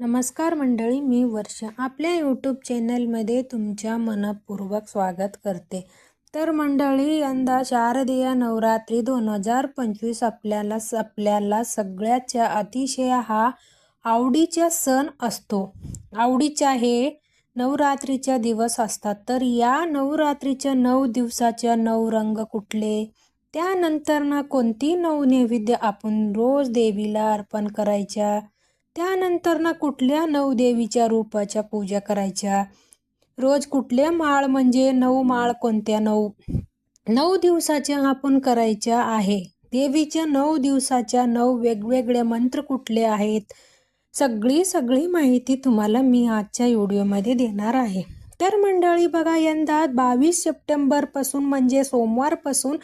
नमस्कार मंडळी मी वर्षा आपल्या यूट्यूब चॅनलमध्ये तुमच्या मनपूर्वक स्वागत करते. तर मंडळी यंदा शारदीय नवरात्री दोन हजार पंचवीस आपल्याला आपल्याला सगळ्याच्या अतिशय हा आवडीचा सण असतो. आवडीचा हे नवरात्रीच्या दिवस असतात. तर या नवरात्रीच्या नऊ दिवसाच्या नऊ रंग कुठले? त्यानंतर ना कोणती नऊ नैवेद्य आपण रोज देवीला अर्पण करायच्या? त्यानंतर ना कुठल्या नऊ देवीच्या रूपाच्या पूजा करायच्या? रोज कुठल्या माळ म्हणजे नऊ माळ कोणत्या नऊ? नऊ दिवसाच्या आपण करायच्या आहे. देवीच्या नऊ दिवसाच्या नऊ वेगवेगळे मंत्र कुठले आहेत? सगळी सगळी माहिती तुम्हाला मी आजच्या व्हिडिओमध्ये देणार आहे. तर मंडळी बघा यंदा बावीस सप्टेंबरपासून म्हणजे सोमवारपासून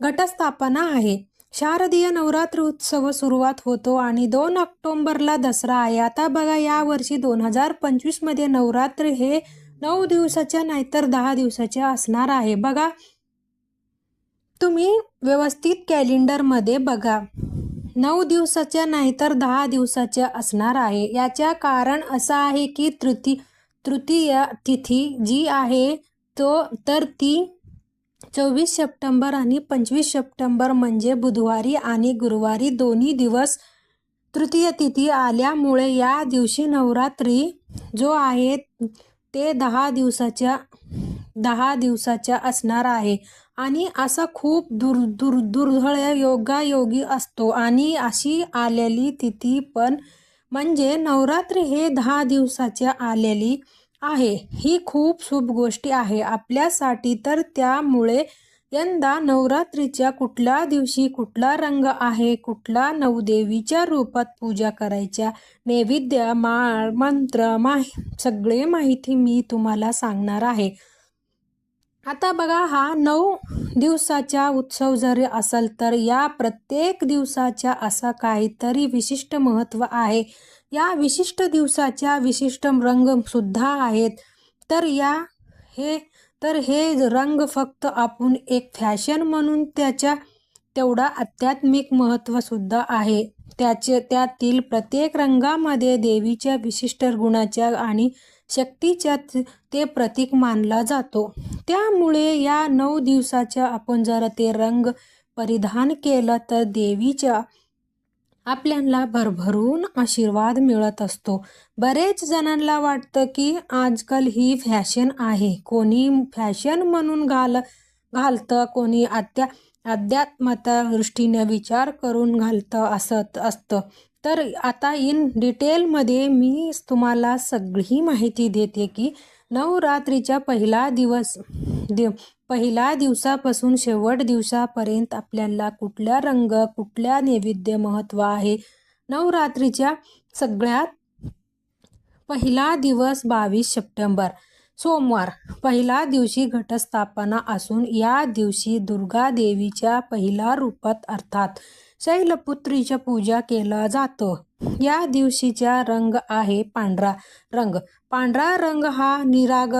घटस्थापना आहे. शारदीय नवरात्र उत्सव सुरुवात होतो आणि दोन ऑक्टोंबरला दसरा आहे. आता बघा या वर्षी दोन हजार पंचवीसमध्ये नवरात्र हे नऊ दिवसाच्या नाहीतर दहा दिवसाच्या असणार आहे. बघा तुम्ही व्यवस्थित कॅलेंडरमध्ये बघा. नऊ दिवसाच्या नाहीतर दहा दिवसाच्या असणार आहे. याच्या कारण असं आहे की तृती तृतीय तिथी जी आहे तो तर ती चोवीस सप्टेंबर आणि पंचवीस सप्टेंबर म्हणजे बुधवारी आणि गुरुवारी दोन्ही दिवस तृतीय तिथी आल्यामुळे या दिवशी नवरात्री जो आहे ते दहा दिवसाच्या दहा दिवसाच्या असणार आहे. आणि असा खूप दुर दुर दुर्धळ योगायोगी असतो आणि अशी आलेली तिथी पण म्हणजे नवरात्री हे दहा दिवसाच्या आलेली आहे. ही खूप शुभ गोष्टी आहे. आपल्यासाठी तर त्यामुळे यंदा नवरात्रीच्या कुठल्या दिवशी कुठला रंग आहे कुठला नवदेवीच्या रूपात पूजा करायच्या नैवेद्य माळ मंत्र माहि सगळे माहिती मी तुम्हाला सांगणार आहे. आता बघा हा नऊ दिवसाचा उत्सव जरी असेल तर या प्रत्येक दिवसाच्या असं काहीतरी विशिष्ट महत्त्व आहे. या विशिष्ट दिवसाच्या विशिष्ट रंगसुद्धा आहेत. तर या हे तर हे रंग फक्त आपण एक फॅशन म्हणून त्याच्या तेवढा आध्यात्मिक महत्त्वसुद्धा आहे. त्याचे त्यातील प्रत्येक रंगामध्ये देवीच्या विशिष्ट गुणाच्या आणि शक्तीच्या ते प्रतीक मानला जातो. त्यामुळे या नऊ दिवसाच्या आपण जर ते रंग परिधान केलं तर देवीच्या आपल्याला भरभरून आशीर्वाद मिळत असतो. बरेच जणांना वाटतं की आजकाल ही फॅशन आहे. कोणी फॅशन म्हणून घाल घालतं कोणी आत्या अध्यात्मता दृष्टीने विचार करून घालतं असत असतं. तर आता इन डिटेलमध्ये मी तुम्हाला सगळी माहिती देते की नवरात्रीच्या पहिला दिवस दिव पहिल्या दिवसापासून शेवट दिवसापर्यंत आपल्याला कुठल्या रंग कुठल्या नैवेद्य महत्त्व आहे? नवरात्रीच्या सगळ्यात पहिला दिवस बावीस सप्टेंबर सोमवार. पहिल्या दिवशी घटस्थापना असून या दिवशी दुर्गा देवीच्या पहिल्या रूपात अर्थात शैलपुत्रीच्या पूजा केला जातो. या दिवशीचा रंग आहे पांढरा रंग. पांढरा रंग हा निराग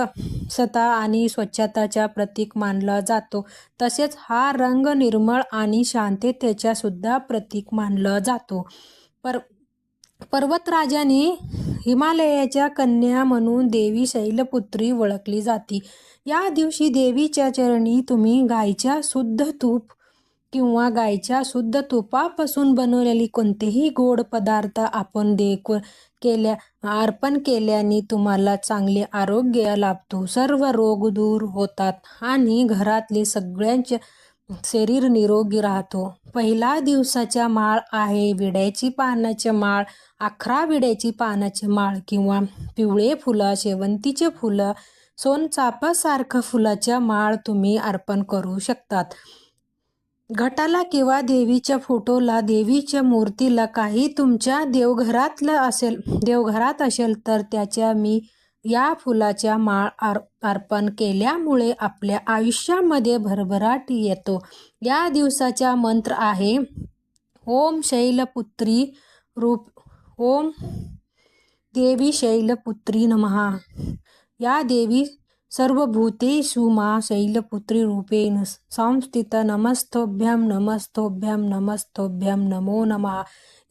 सता आणि स्वच्छताचा प्रतीक मानला जातो. तसेच हा रंग निर्मळ आणि शांततेचा सुद्धा प्रतीक मानला जातो. पर पर्वतराजाने हिमालयाच्या कन्या म्हणून देवी शैलपुत्री ओळखली जाते. या दिवशी देवीच्या चरणी तुम्ही गायच्या शुद्ध तूप किंवा गायच्या शुद्ध तुपापासून बनवलेली कोणतेही गोड पदार्थ आपण दे केल्या अर्पण केल्याने तुम्हाला चांगले आरोग्य लाभतो. सर्व रोग दूर होतात आणि घरातले सगळ्यांचे शरीर निरोगी राहतो. पहिला दिवसाच्या माळ आहे विड्याची पानाचे माळ अकरा विड्याची पानाचे माळ किंवा पिवळे फुलं शेवंतीचे फुलं सोनचापासारखं फुलाच्या माळ तुम्ही अर्पण करू शकतात. घटाला किंवा देवीच्या फोटोला देवीच्या मूर्तीला काही तुमच्या देवघरातलं असेल देवघरात असेल तर त्याच्या मी या फुलाच्या माळ आर अर्पण केल्यामुळे आपल्या आयुष्यामध्ये भरभराट येतो. या दिवसाचा मंत्र आहे ओम शैलपुत्री रूप ओम देवी शैलपुत्री नमहा. या देवी सर्वभूतेषु मा शैलपुत्रीरूपेण संस्थित नमस्तोभ्यं नमस्तोभ्यं नमस्तोभ्यं नमो नमः.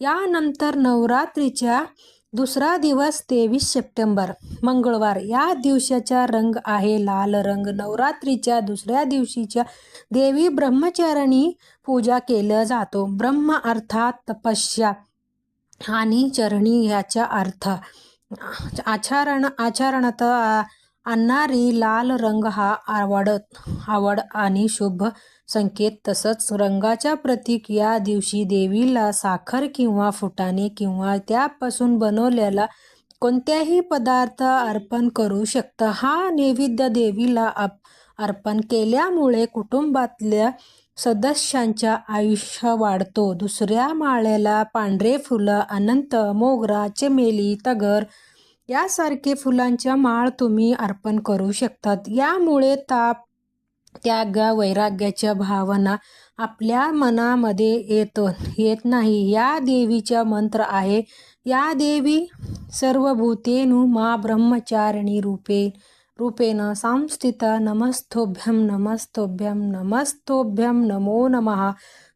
यानंतर नवरात्रीच्या दुसरा दिवस तेवीस सप्टेंबर मंगळवार. या दिवसाचा रंग आहे लाल रंग. नवरात्रीच्या दुसऱ्या दिवशीच्या देवी ब्रह्मचारिणी पूजा केलं जातो. ब्रह्म अर्थात तपस्या आणि चरणी याचा अर्थ आचरण आचरणात आणणारी लाल रंग हा आवडत आवड आणि शुभ संकेत. तसंच रंगाच्या प्रतीक या दिवशी देवीला साखर किंवा फुटाणे किंवा त्यापासून बनवलेला कोणत्याही पदार्थ अर्पण करू शकतं. हा नैवेद्य देवीला अप अर्पण केल्यामुळे कुटुंबातल्या सदस्यांच्या आयुष्य वाढतो. दुसऱ्या माळ्याला पांढरे फुलं अनंत मोगरा चमेली तगर यासारखे फुलांच्या माळ तुम्ही अर्पण करू शकतात. यामुळे ताप त्याग वैराग्याच्या भावना आपल्या मनामध्ये येतो येत नाही. या देवीचा मंत्र आहे या देवी सर्वभूतेनु मा ब्रह्मचारिणी रूपे रूपेण संस्थित नमस्तोभ्यम नमस्तोभ्यम नमस्तोभ्यम नमो नमः.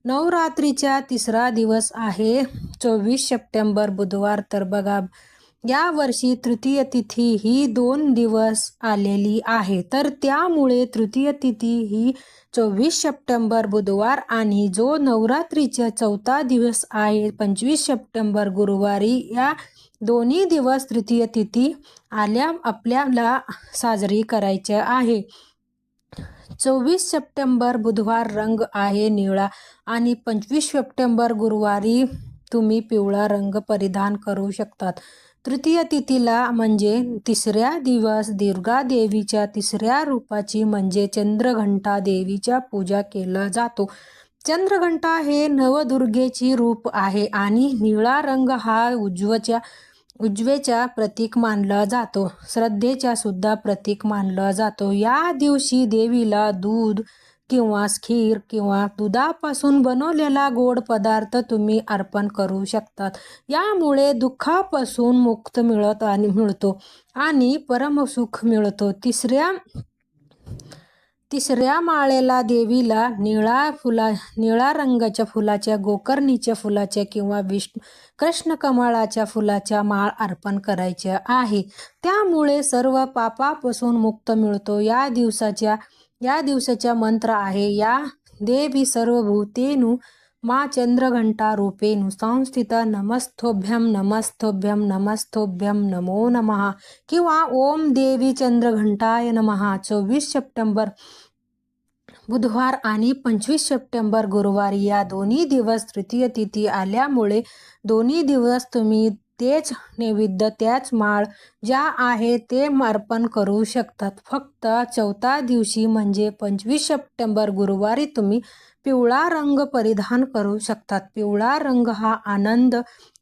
नवरात्रीचा तिसरा दिवस आहे चोवीस सप्टेंबर बुधवार तर बघा या वर्षी तृतीय तिथी ही दोन दिवस आलेली आहे. तर त्यामुळे तृतीय तिथी ही चोवीस सप्टेंबर बुधवार आणि जो नवरात्रीचा चौथा दिवस आहे पंचवीस सप्टेंबर गुरुवारी या दोन्ही दिवस तृतीय तिथी आल्या आपल्याला साजरी करायचे आहे. चोवीस सप्टेंबर बुधवार रंग आहे निळा आणि पंचवीस सप्टेंबर गुरुवारी तुम्ही पिवळा रंग परिधान करू शकतात. तृतीय तिथीला म्हणजे तिसऱ्या दिवस दुर्गा देवीच्या तिसऱ्या रूपाची म्हणजे चंद्रघंटा देवीच्या पूजा केला जातो. चंद्रघंटा हे नवदुर्गेची रूप आहे आणि निळा रंग हा उज्ज्वच्या उज्वेच्या प्रतीक मानला जातो. श्रद्धेच्या सुद्धा प्रतीक मानला जातो. या दिवशी देवीला दूध किंवा खीर किंवा दुधापासून बनवलेला गोड पदार्थ तुम्ही अर्पण करू शकतात. यामुळे दुःखापासून मुक्त मिळत आणि मिळतो आणि परमसुख मिळतो. तिसऱ्या तिसऱ्या माळेला देवीला निळा फुला निळा रंगाच्या फुलाच्या गोकर्णीच्या फुलाच्या किंवा विष्णू कृष्ण कमळाच्या फुलाच्या माळ अर्पण करायच्या आहे. त्यामुळे सर्व पापापासून मुक्त मिळतो. या दिवसाच्या या दिवसाचा मंत्र आहे या देवी सर्वभूतेनु मा चंद्रघंटा रूपेनु संस्थित नमस्थोभ्यम नमस्थोभ्यम नमस्थोभ्यम नमो नमहा किंवा ओम देवी चंद्रघंटाय नमहा चोवीस सप्टेंबर बुधवार आणि पंचवीस सप्टेंबर गुरुवारी या दोन्ही दिवस तृतीय तिथी आल्यामुळे दोन्ही दिवस तुम्ही तेच नैवेद्य त्याच माळ ज्या आहे ते अर्पण करू शकतात. फक्त चौथा दिवशी म्हणजे पंचवीस सप्टेंबर गुरुवारी तुम्ही पिवळा रंग परिधान करू शकतात. पिवळा रंग हा आनंद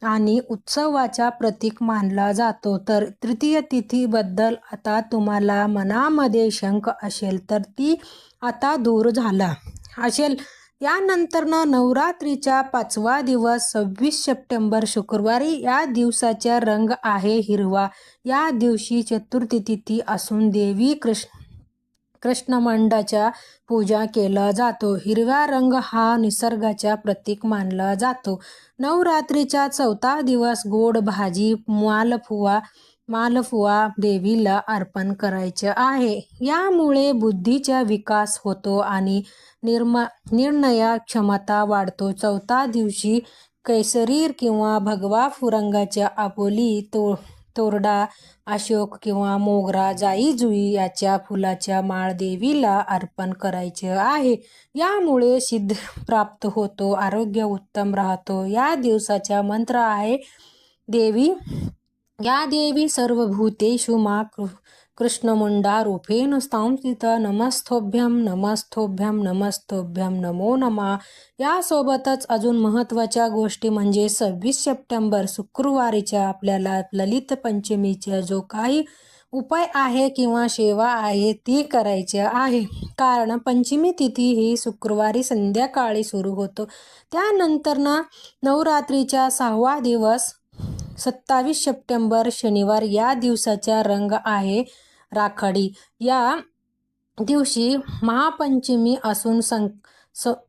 आणि उत्सवाचा प्रतीक मानला जातो. तर तृतीय तिथीबद्दल आता तुम्हाला मनामध्ये शंक असेल तर ती आता दूर झाला. असेल यानंतरनं नवरात्रीचा पाचवा दिवस सव्वीस सप्टेंबर शुक्रवारी या दिवसाचा रंग आहे हिरवा. या दिवशी चतुर्थी तिथी असून देवी कृष्ण कृष्णमंडाच्या पूजा केला जातो. हिरवा रंग हा निसर्गाचा प्रतीक मानला जातो. नवरात्रीचा चौथा दिवस गोड भाजी मालफुवा मालफुवा देवीला अर्पण करायचं आहे. यामुळे बुद्धीचा विकास होतो आणि निर्मा निर्णया क्षमता वाढतो. चौथा दिवशी कैसरीर किंवा भगवा फुरंगाच्या आपोली तो तोरडा अशोक किंवा मोगरा जाई जुई याच्या फुलाच्या माळ देवीला अर्पण करायचे आहे. यामुळे सिद्ध प्राप्त होतो आरोग्य उत्तम राहतो. या दिवसाचा मंत्र आहे देवी या देवी सर्वभूतेषु मा कृ रूपेण स्थांसित नमस्तोभ्यम नमस्तोभ्यम नमस्तोभ्यम नमो नमा। यासोबतच अजून महत्त्वाच्या गोष्टी म्हणजे सव्वीस सप्टेंबर शुक्रवारीच्या आपल्याला ललित पंचमीच्या जो काही उपाय आहे किंवा सेवा आहे ती करायची आहे. कारण पंचमी तिथी ही शुक्रवारी संध्याकाळी सुरू होतो. त्यानंतर ना नवरात्रीच्या सहावा दिवस सत्तावीस सप्टेंबर शनिवार या दिवसाचा रंग आहे राखाडी. या दिवशी महापंचमी असून सं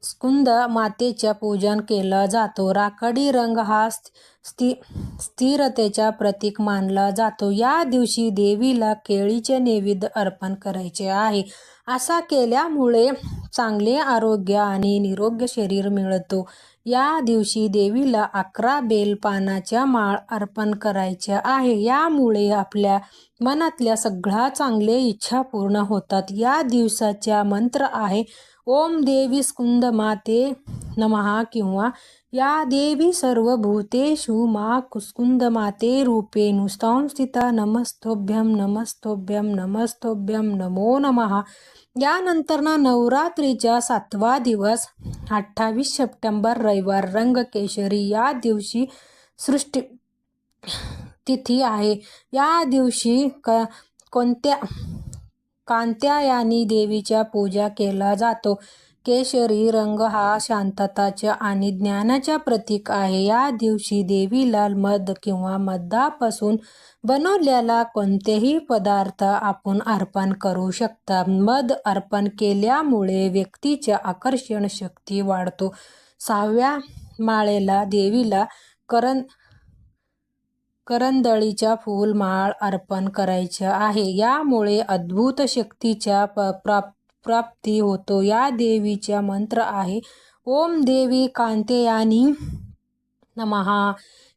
स्कुंद मातेच्या पूजन केलं जातो. राखाडी रंग हा स्थि स्थिरतेचा प्रतीक मानला जातो. या दिवशी देवीला केळीचे नैवेद्य अर्पण करायचे आहे. असा केल्यामुळे चांगले आरोग्य आणि निरोगी शरीर मिळतो. या दिवशी देवीला अकरा बेल पानाच्या माळ अर्पण करायच्या आहे. यामुळे आपल्या मनातल्या सगळ्या चांगल्या इच्छा पूर्ण होतात. या दिवसाचा मंत्र आहे ओम देवी स्कुंद माते नमहा किंवा या देवी सर्वभूतेषु मा कुस्कुंद माते नुस्तां स्थिता नमस्तोभ्यम नमस्तोभ्यम नमस्तोभ्यम नमो नमः. यानंतर ना नवरात्रीचा सातवा दिवस अठ्ठावीस सप्टेंबर रविवार रंगकेशरी या दिवशी सृष्टी तिथी आहे. या दिवशी क कोणत्या कांत्यायानी देवीच्या पूजा केला जातो. केशरी रंग हा शांतताच्या आणि ज्ञानाच्या प्रतीक आहे. या दिवशी देवीला मध किंवा मधापासून बनवलेला कोणतेही पदार्थ आपण अर्पण करू शकता. मध अर्पण केल्यामुळे व्यक्तीच्या आकर्षण शक्ती वाढतो. सहाव्या माळेला देवीला करण करंदळीच्या फूल माळ अर्पण करायच्या आहे. यामुळे अद्भुत शक्तीच्या प्राप प्राप्ती होतो. या देवीचा मंत्र आहे ओम देवी कांतेयानी नमहा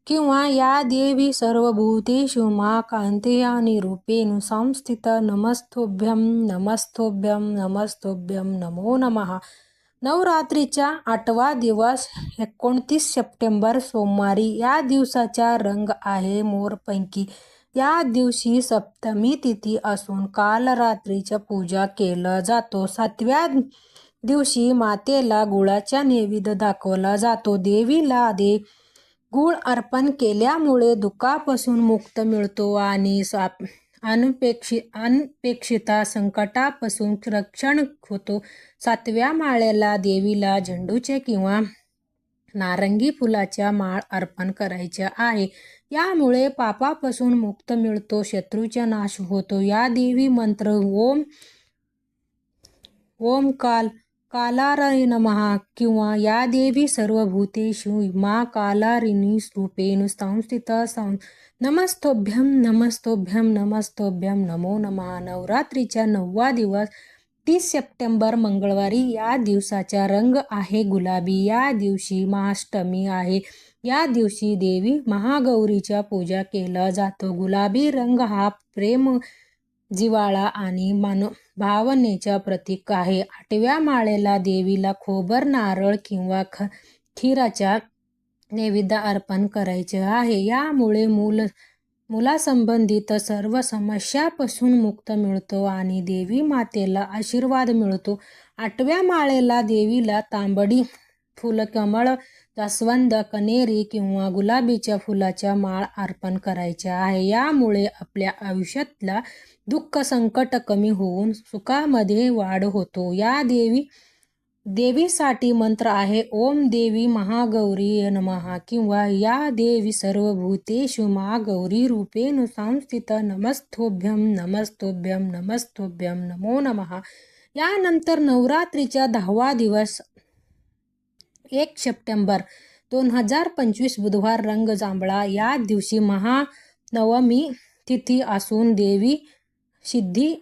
किंवा या देवी सर्वभूतेषु मा कांतेयानी रूपेण संस्थित नमस्तोभ्यम नमस्तोभ्यम नमस्तोभ्यम नमो नमः नवरात्रीचा आठवा दिवस एकोणतीस सप्टेंबर सोमवारी या दिवसाचा रंग आहे मोरपैकी. या दिवशी सप्तमी तिथी असून काल रात्रीच्या पूजा केला जातो. सातव्या दिवशी मातेला गुळाचा नैवेद्य दाखवला जातो. देवीला दे गुळ अर्पण केल्यामुळे दुःखापासून मुक्त मिळतो आणि साप अनपेक्षित अनपेक्षिता संकटापासून रक्षण होतो. सातव्या माळ्याला देवीला झेंडूचे किंवा नारंगी फुलाच्या माळ अर्पण करायच्या आहे. यामुळे पापापासून मुक्त मिळतो शत्रूचा नाश होतो. या देवी मंत्र ओम ओम काल कालाराय नमहा किंवा या देवी सर्वभूतेषु मा कालारिणी रूपेणु संस्थित सं। नमस्तोभ्यम नमस्तोभ्यम नमस्तोभ्यम नमो नमः। नवरात्रीच्या नववा दिवस तीस सप्टेंबर मंगळवारी या दिवसाचा रंग आहे गुलाबी या दिवशी महाष्टमी आहे। या दिवशी देवी महागौरीच्या पूजा केला जातो। गुलाबी रंग हा प्रेम जिवाळा आणि मान भावनेच्या प्रतीक आहे. आठव्या माळेला देवीला खोबर नारळ किंवा ख खीराच्या नैवेद्य अर्पण करायचे आहे. यामुळे मूल मुलासंबंधित सर्व समस्यापासून मुक्त मिळतो आणि देवी मातेला आशीर्वाद मिळतो. आठव्या माळेला देवीला तांबडी फुलकमळ जास्वंद कनेरी किंवा गुलाबीच्या फुलाच्या माळ अर्पण करायच्या आहे. यामुळे आपल्या आयुष्यातला दुःख संकट कमी होऊन सुखामध्ये वाढ होतो. या देवी देवीसाठी मंत्र आहे ओम देवी महागौरी नमहा किंवा या देवी सर्वभूतेषु महागौरी रूपेण संस्थित नमस्तोभ्यम नमस्तोभ्यम नमस्तोभ्यम नमो नमः. यानंतर नवरात्रीचा दहावा दिवस एक सप्टेंबर दोन हजार पंचवीस बुधवार रंग जांभळा या दिवशी महानवमी तिथी असून देवी सिद्धी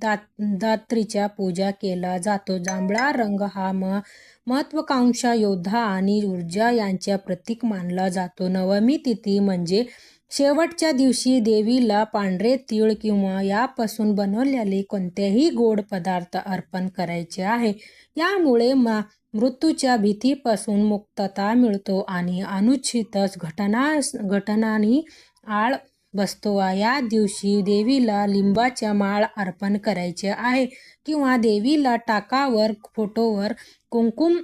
दात दात्रीच्या पूजा केला जातो. जांभळा रंग हा म महत्वाकांक्षा योद्धा आणि ऊर्जा यांच्या प्रतीक मानला जातो. नवमी तिथी म्हणजे शेवटच्या दिवशी देवीला पांढरे तीळ किंवा यापासून बनवलेले कोणतेही गोड पदार्थ अर्पण करायचे आहे. यामुळे मा मृत्यूच्या भीतीपासून मुक्तता मिळतो आणि अनुच्छितच घटना घटनांनी आळ बसतो या दिवशी देवीला लिंबाच्या माळ अर्पण करायचे आहे किंवा देवीला टाकावर फोटोवर कुंकुम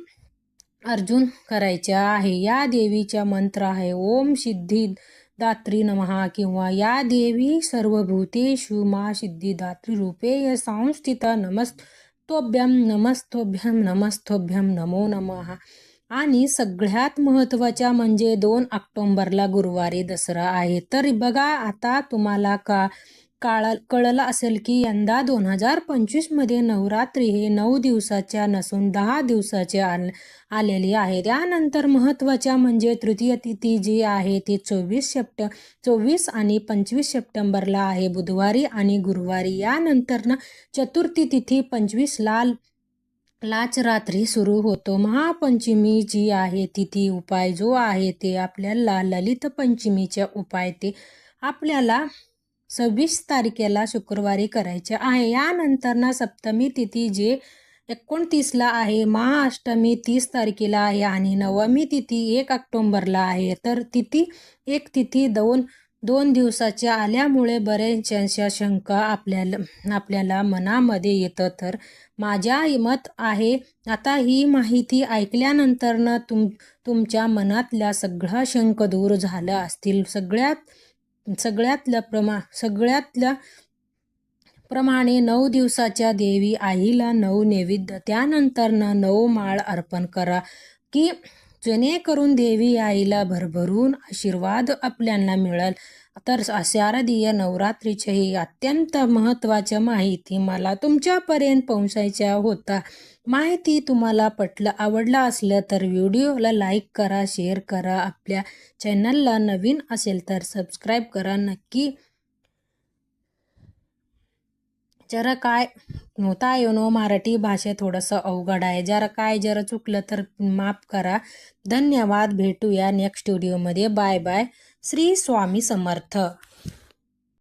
अर्जुन करायचे आहे. या देवीचा मंत्र आहे ओम सिद्धी दात्री नमहा किंवा या देवी सर्वभूतेषु मा सिद्धिदात्री रूपे संस्थित नमस्तोभ्यम नमस्तोभ्यम नमस्तोभ्यम नमो नमः. आणि सगळ्यात महत्त्वाच्या म्हणजे दोन ऑक्टोंबरला गुरुवारी दसरा आहे. तर बघा आता तुम्हाला का काळ कळलं असेल की यंदा दोन हजार पंचवीसमध्ये नवरात्री हे नऊ दिवसाच्या नसून दहा दिवसाचे आल आलेली आहे. त्यानंतर महत्त्वाच्या म्हणजे तृतीय तिथी जी आहे ती चोवीस सप्ट चोवीस आणि पंचवीस सप्टेंबरला आहे. बुधवारी आणि गुरुवारी यानंतर ना चतुर्थी तिथी पंचवीस लाल लाच रात्री सुरू होतो. महापंचमी जी आहे तिथी उपाय जो आहे ते आपल्याला ललित पंचमीच्या उपाय ते आपल्याला सव्वीस तारखेला शुक्रवारी करायचे आहे. यानंतर ना सप्तमी तिथी जे एकोणतीसला आहे महाअष्टमी तीस तारखेला आहे आणि नवमी तिथी एक ऑक्टोंबरला आहे. तर तिथी एक तिथी दोन दोन दिवसाच्या आल्यामुळे बऱ्याचशा शंका आपल्याला आपल्याला मनामध्ये येतं. तर माझ्या मत आहे आता ही माहिती ऐकल्यानंतरनं तुम तुमच्या मनातल्या सगळा शंक दूर झालं असतील. सगळ्यात सगळ्यातल्या प्रमा सगळ्यातल्या प्रमाणे नऊ दिवसाच्या देवी आईला नऊ नैवेद्य. त्यानंतरनं नऊ माळ अर्पण करा की जेणेकरून देवी आईला भरभरून आशीर्वाद आपल्याला मिळेल. तर शारदीय नवरात्रीच्या ही अत्यंत महत्त्वाच्या माहिती मला तुमच्यापर्यंत पोहोचायच्या होता. माहिती तुम्हाला पटलं आवडलं असलं तर व्हिडिओला लाईक करा शेअर करा आपल्या चॅनलला नवीन असेल तर सबस्क्राईब करा. नक्की जरा काय होता येणो मराठी भाषा थोडंसं अवघड आहे. जरा काय जरा चुकलं तर माफ करा. धन्यवाद. भेटूया नेक्स्ट व्हिडिओमध्ये बाय बाय श्री स्वामी समर्थ.